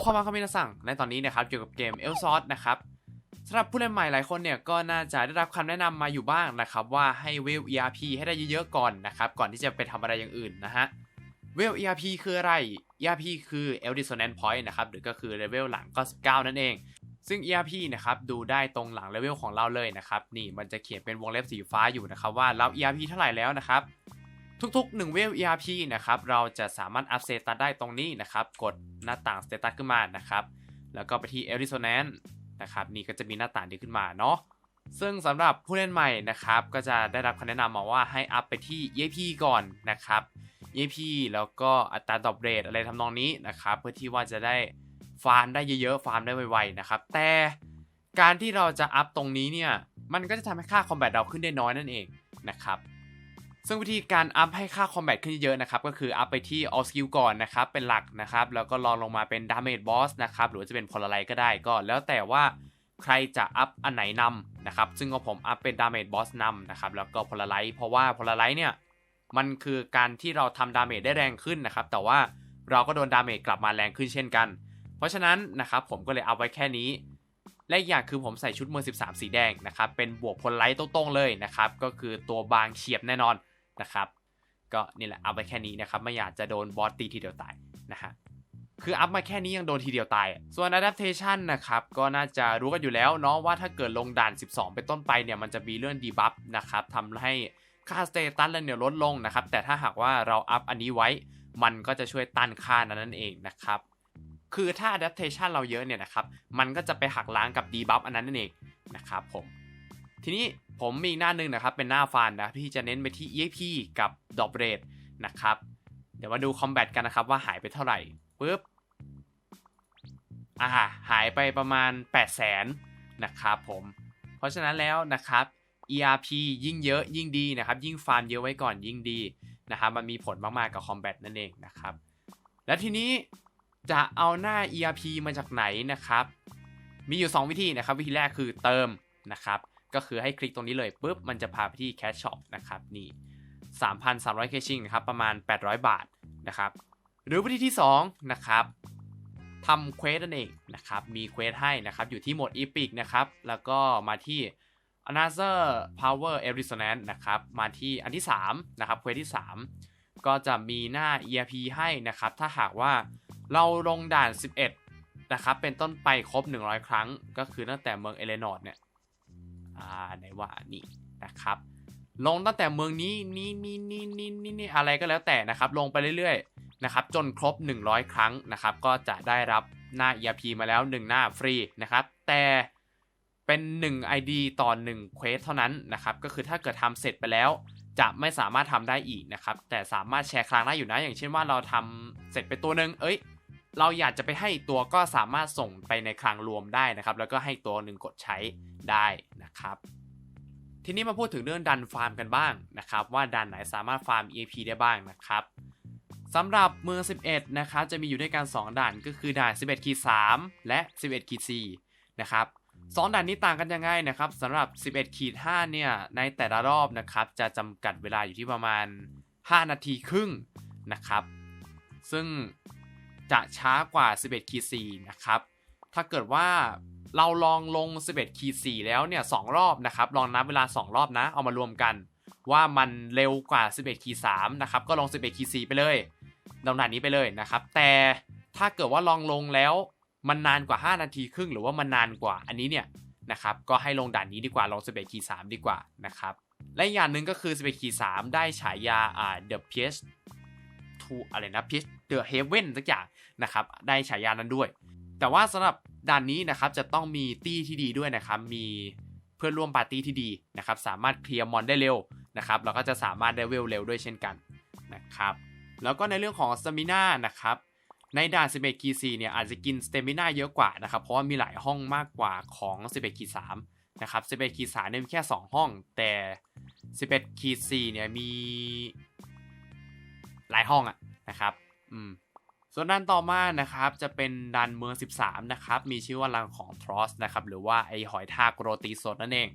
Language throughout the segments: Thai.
โอคามาคามินาสั่งในตอนนี้นะครับเกี่ยวกับเกมเอลซอสนะครับสำหรับผู้เล่นใหม่หลายคนเนี่ยก็น่าจะได้รับคำแนะนำมาอยู่บ้างนะครับว่าให้เวล ERP ให้ได้เยอะๆก่อนนะครับก่อนที่จะไปทำอะไรอย่างอื่นนะฮะเวล ERP คืออะไร ERP คือ L Dissonant Point นะครับหรือก็คือเลเวลหลัง99นั่นเอง ซึ่ง ERP นะครับดูได้ตรงหลังเลเวลของเราเลยนะครับนี่มันจะเขียนเป็นวงเล็บสีฟ้าอยู่นะครับว่าเรา ERP เท่าไหร่แล้วนะครับ ทุกๆ 1 เวล ERP นะครับเราจะสามารถอัพสเตตัสได้ตรงนี้นะครับ กดหน้าต่างสเตตัสขึ้นมานะครับ แล้วก็ไปที่ L Dissonant นะครับนี่ก็จะมีหน้าต่างนี้ขึ้นมาเนาะซึ่งสำหรับผู้เล่นใหม่นะครับก็จะได้รับคำแนะนำมาว่าให้อัพไปที่ EAP ก่อนนะครับ EAP แล้วก็อัตราดรอปเรทอะไรทำนองนี้นะครับ เพื่อที่ว่าจะได้ฟาร์มได้เยอะๆ ฟาร์มได้ไวๆนะครับ แต่การที่เราจะอัพตรงนี้เนี่ย มันก็จะทำให้ค่าคอมแบทเราขึ้นได้น้อยนั่นเองนะครับ ซึ่งวิธีการอัพให้ค่าคอมแบทขึ้นเยอะนะครับก็คืออัพไปที่ all skill ก่อนนะครับเป็นหลักนะครับแล้วก็รองลงมาเป็น damage boss นะครับหรือจะเป็นพลอะไรก็ได้ก็แล้วแต่ว่าใครจะอัพอันไหนนำนะครับซึ่งก็ผมอัพเป็น damage boss นำนะครับแล้วก็พลไลเพราะว่าพลไลเนี่ยมันคือการที่เราทำดาเมจได้แรงขึ้นนะครับแต่ว่าเราก็โดนดาเมจกลับมาแรงขึ้นเช่นกัน เพราะฉะนั้นนะครับผมก็เลยเอาไว้แค่นี้และอีกอย่างคือผมใส่ชุดเมอร์13 สีแดงนะครับเป็นบวกพลไลท์ตรงๆเลยนะครับก็คือตัวบางเฉียบแน่นอน นะครับ ก็นี่แหละเอาไปแค่นี้นะครับ ไม่อยากจะโดนบอสตีทีเดียวตายนะฮะคืออัพมาแค่นี้ยังโดนทีเดียวตาย ส่วน adaptation นะครับ ก็น่าจะรู้กันอยู่แล้วเนาะว่าถ้าเกิดลงด่าน 12 เป็นต้นไปเนี่ย มันจะมีเรื่องดีบัฟนะครับทำให้ค่าสเตตัสเนี่ยลดลงนะครับ แต่ถ้าหากว่าเราอัพอันนี้ไว้ มันก็จะช่วยต้านค่านั้นนั่นเองนะครับ คือถ้า adaptation เราเยอะเนี่ยนะครับ มันก็จะไปหักล้างกับ debuff อันนั้นนั่นเองนะครับผม ทีนี้ ผมมีหน้าหนึ่งนะครับ เป็นหน้าฟันนะที่จะเน้นไปที่ EXP กับ drop rate นะครับ เดี๋ยวมาดู combat กันนะครับว่าหายไปเท่าไหร่ปุ๊บอ่าหายไปประมาณ 8 0 0แสนนะครับผม เพราะฉะนั้นแล้วนะครับ ERP ยิ่งเยอะยิ่งดีนะครับ ยิ่งฟาร์มเยอะไว้ก่อนยิ่งดีนะครับมันมีผลมาก ๆ กับ combat นั่นเองนะครับ และทีนี้จะเอาหน้า ERP มาจากไหนนะครับ มีอยู่ 2 วิธีนะครับ วิธีแรกคือเติมนะครับ ก็คือให้คลิกตรงนี้เลยปุ๊บมันจะพาไปที่ Cash Shop นะครับนี่ 3,300เคชิงครับประมาณ 800 บาทนะครับหรือวิธีที่2นะครับทำเควสนั่นเองนะครับมีเควสให้นะครับอยู่ที่โหมด Epic นะครับแล้วก็มาที่ Another Power e r i s o n a n c e นะครับมาที่อันที่3นะครับเควสที่ 3 ก็จะมีหน้า ERP ให้นะครับถ้าหากว่าเราลงด่าน 11นะครับเป็นต้นไปครบ 100 ครั้ง ก็คือตั้งแต่เมืองเอเลนอร์ดเนี่ย อ่าไหนว่านี่นะครับ ลงตั้งแต่เมืองนี้นี่นี่นี่นี่นี่นี่อะไรก็แล้วแต่นะครับ ลงไปเรื่อยๆนะครับ จนครบ 100 ครั้งนะครับ ก็จะได้รับหน้า ERP มาแล้ว 1 หน้าฟรีนะครับ แต่เป็น 1 ID ต่อ1เควสเท่านั้นนะครับ ก็คือถ้าเกิดทำเสร็จไปแล้ว จะไม่สามารถทำได้อีกนะครับ แต่สามารถแชร์ครั้งได้อยู่นะ อย่างเช่นว่าเราทำเสร็จไปตัวหนึ่งเอ้ยเราอยากจะไปให้ตัวก็สามารถส่งไปในคลังรวมได้นะครับ แล้วก็ให้ตัวหนึ่งกดใช้ได้ นะครับ ทีนี้มาพูดถึงเรื่องดันฟาร์มกันบ้างนะครับ ว่าดันไหนสามารถฟาร์ม EAP ได้บ้างนะครับสำหรับเมือง 11 นะครับ จะมีอยู่ด้วยกัน 2 ด่านก็คือด่าน 11ขีด3และ 11ขีด4นะครับสองด่านนี้ต่างกันยังไงนะครับสำหรับ 11ขีด5เนี่ย ในแต่ละรอบนะครับ จะจำกัดเวลาอยู่ที่ประมาณ 5 นาทีครึ่งนะครับ ซึ่งจะช้ากว่า 11ขีด4นะครับ ถ้าเกิดว่า เราลองลง 11ขีด4แล้วเนี่ยสรอบนะครับ ลองนับเวลา 2 รอบนะ เอามารวมกัน ว่ามันเร็วกว่า 11ขีด3นะครับ ก็ลง11ขีด4ไปเลยลงด่านนี้ไปเลยนะครับ แต่ถ้าเกิดว่าลองลงแล้วมันนานกว่า 5 นาทีครึ่ง หรือว่ามันนานกว่าอันนี้เนี่ยนะครับ ก็ให้ลงด่านนี้ดีกว่า ลง 11ขีด3ดีกว่านะครับ และอย่างหนึ่งก็คือ 11ขีด3ได้ฉายาอ่า The PS 2อะไรนะ PS The Heaven สักอย่างนะครับ ได้ฉายานั้นด้วย แต่ว่าสำหรับด่านนี้นะครับจะต้องมีตี้ที่ดีด้วยนะครับ มีเพื่อนร่วมปาร์ตี้ที่ดีนะครับ สามารถเคลียร์มอนได้เร็วนะครับเราก็จะสามารถได้เวลเร็วด้วยเช่นกันนะครับ แล้วก็ในเรื่องของสตมิน่านะครับ ในด่าน 11คี4เนี่ยอาจจะกินสเตมิน่าเยอะกว่านะครับ เพราะว่ามีหลายห้องมากกว่าของ 11คี3นะครับ 11คี3เนี่ยมีแค่ 2 ห้อง แต่ 11คี4เนี่ยมีหลายห้องอะนะครับ อืม ส่วนด้านต่อมานะครับจะเป็นดันเมือง 13 นะครับ มีชื่อว่ารังของทรอสนะครับหรือว่าไอหอยทากโรตีสดนั่นเอง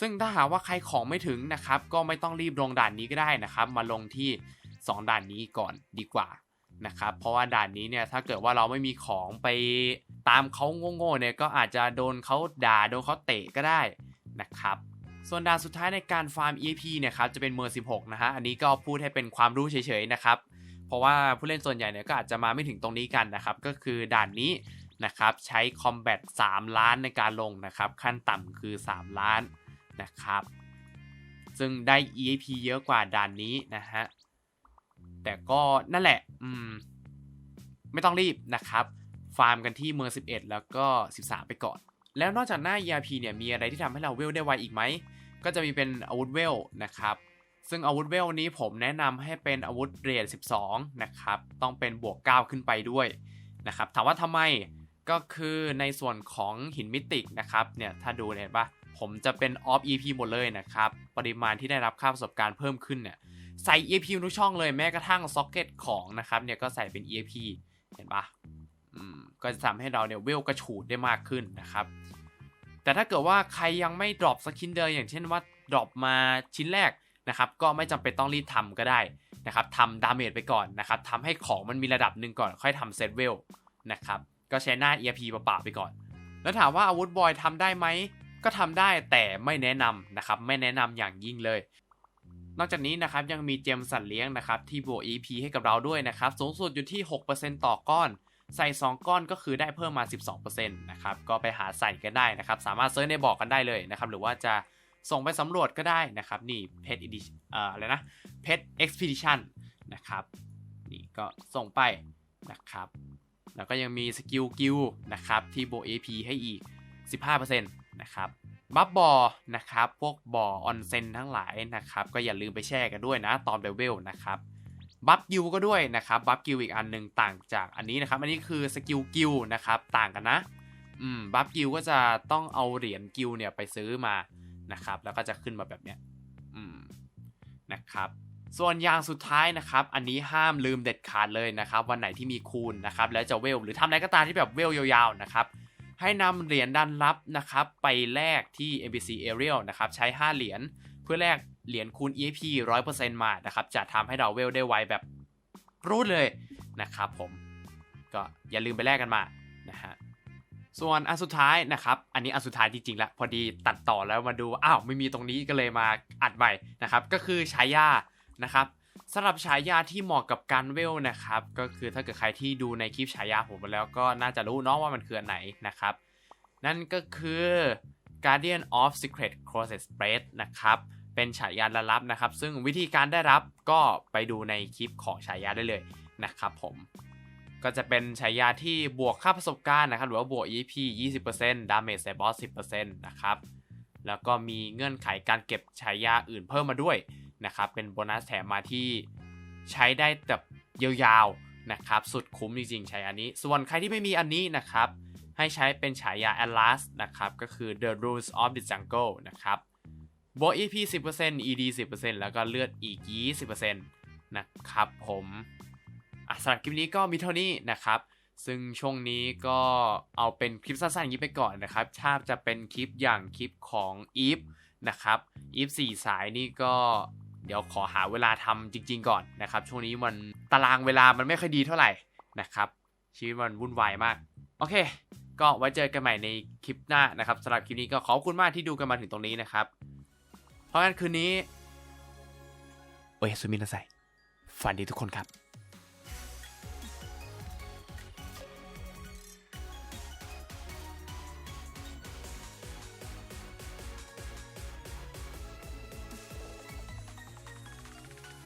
ซึ่งถ้าหากว่าใครของไม่ถึงนะครับ ก็ไม่ต้องรีบลงด่านนี้ก็ได้นะครับ มาลงที่ 2 ด่านนี้ก่อนดีกว่านะครับเพราะว่าด่านนี้เนี่ยถ้าเกิดว่าเราไม่มีของไปตามเขาโง่ๆเนี่ยก็อาจจะโดนเขาด่าโดนเขาเตะก็ได้นะครับส่วนด่านสุดท้ายในการฟาร์ม EP เนี่ยครับจะเป็นเมอร์16นะฮะอันนี้ก็พูดให้เป็นความรู้เฉยๆนะครับ ราะว่าผู้เล่นส่วนใหญ่เนี่ยก็อาจจะมาไม่ถึงตรงนี้กันนะครับ ก็คือด่านนี้นะครับใช้คอมแบท3ล้านในการลงนะครับ ขั้นต่ำคือ 3 ล้านนะครับ ซึ่งได้ EAP เยอะกว่าด่านนี้นะฮะ แต่ก็นั่นแหละ อืม ไม่ต้องรีบนะครับ ฟาร์มกันที่เมือง 11 แล้วก็ 13 ไปก่อน แล้วนอกจากหน้า ERP เนี่ยมีอะไรที่ทำให้เราเวลได้ไวอีกไหม ก็จะมีเป็นอาวุธเวลนะครับ ซึ่งอาวุธเวลนี้ผมแนะนำให้เป็นอาวุธเรท12 นะครับ ต้องเป็นบวก 9 ขึ้นไปด้วยนะครับ ถามว่าทำไมก็คือในส่วนของหินมิติกนะครับ เนี่ยถ้าดูเนี่ยเห็นปะผมจะเป็นออฟ EP หมดเลยนะครับ ปริมาณที่ได้รับค่าประสบการณ์เพิ่มขึ้นเนี่ยใส่ EP ทุกช่องเลยแม้กระทั่งซ็อกเก็ตของนะครับเนี่ยก็ใส่เป็น EP เห็นปะอืมก็จะทำให้เราเนี่ยเวลกระฉูดได้มากขึ้นนะครับ แต่ถ้าเกิดว่าใครยังไม่ดรอปสกินเดิมอย่างเช่นว่าดรอปมาชิ้นแรก นะครับก็ไม่จำเป็นต้องรีบทำก็ได้นะครับทำดาเมจไปก่อนนะครับทำให้ของมันมีระดับหนึ่งก่อนค่อยทำเซตเวลนะครับก็ใช้หน้า ERP เปล่าๆไปก่อน แล้วถามว่าอาวุธบอยทำได้ไหมก็ทำได้แต่ไม่แนะนำนะครับไม่แนะนำอย่างยิ่งเลย นอกจากนี้นะครับยังมีเจมสัตว์เลี้ยงนะครับที่บวก EP ให้กับเราด้วยนะครับสูงสุดอยู่ที่ 6%ต่อก้อน ใส่ 2 ก้อนก็คือได้เพิ่มมา 12%นะครับก็ไปหาใส่กันได้นะครับสามารถเซิร์ชในบอกกันได้เลยนะครับหรือว่าจะ ส่งไปสำรวจก็ได้นะครับ นี่เพชรอีดิเอ่ออะไรนะเพชรเอ็กซ์พ i ิชันนะครับนี่ก็ส่งไปนะครับ แล้วก็ยังมีสกิลกิลนะครับที่โบ AP ให้อีก 15%นะครับบัฟบอนะครับ พวกบ่อออนเซนทั้งหลายนะครับ ก็อย่าลืมไปแช่กันด้วยนะ ตอนเลเวลนะครับบัฟกิลก็ด้วยนะครับบัฟกิลอีกอันหนึ่งต่างจากอันนี้นะครับ อันนี้คือสกิลกิลนะครับ ต่างกันนะ อืมบัฟกิลก็จะต้องเอาเหรียญกิลเนี่ยไปซื้อมา นะครับ แล้วก็จะขึ้นมาแบบเนี้ยอืมนะครับ ส่วนอย่างสุดท้ายนะครับ อันนี้ห้ามลืมเด็ดขาดเลยนะครับ วันไหนที่มีคูณนะครับ แล้วจะเวลหรือทำอะไรก็ตามที่แบบเวลยาวๆนะครับ ให้นำเหรียญดันรับนะครับ ไปแลกที่ NPC Aerial นะครับ ใช้ 5 เหรียญเพื่อแลกเหรียญคูณ EXP 100%มานะครับ จะทำให้เราเวลได้ไวแบบรูดเลยนะครับผม ก็อย่าลืมไปแลกกันมานะฮะ ส่วนอันสุดท้ายนะครับ อันนี้อันสุดท้ายจริงๆแล้วพอดีตัดต่อแล้วมาดู อ้าวไม่มีตรงนี้ก็เลยมาอัดใหม่นะครับ ก็คือฉายานะครับสำหรับฉายาที่เหมาะกับการเวลนะครับ ก็คือถ้าเกิดใครที่ดูในคลิปฉายาผมไปแล้วก็น่าจะรู้เนาะว่ามันคืออันไหนนะครับ นั่นก็คือ Guardian of Secret Closet Spread นะครับ เป็นฉายาระลับนะครับ ซึ่งวิธีการได้รับก็ไปดูในคลิปของฉายาได้เลยนะครับผม ก็จะเป็นฉายาที่บวกค่าประสบการณ์นะครับ หรือว่าบวก EP 20% Damage ใส่บอส 10%นะครับ แล้วก็มีเงื่อนไขการเก็บฉายาอื่นเพิ่มมาด้วยนะครับ เป็นโบนัสแถมมาที่ใช้ได้แบบยาวๆนะครับ สุดคุ้มจริงๆใช้อันนี้ ส่วนใครที่ไม่มีอันนี้นะครับ ให้ใช้เป็นฉายา Atlas นะครับ ก็คือ The Rules of the Jungle นะครับบวก EP 10% ED 10%แล้วก็เลือดอีก 20%นะครับผม สำหรับคลิปนี้ก็มีเท่านี้นะครับ ซึ่งช่วงนี้ก็เอาเป็นคลิปสั้นๆอย่างนี้ไปก่อนนะครับถ้าจะเป็นคลิปอย่างคลิปของอีฟนะครับอีฟสี่สายนี่ก็เดี๋ยวขอหาเวลาทำจริง ๆ ก่อนนะครับ ช่วงนี้มันตารางเวลามันไม่ค่อยดีเท่าไหร่นะครับ ชีวิตมันวุ่นวายมาก โอเค ก็ไว้เจอกันใหม่ในคลิปหน้านะครับสำหรับคลิปนี้ก็ขอบคุณมากที่ดูกันมาถึงตรงนี้นะครับ เพราะงั้นคืนนี้ โอเอสุมินาไซฝันดีทุกคนครับ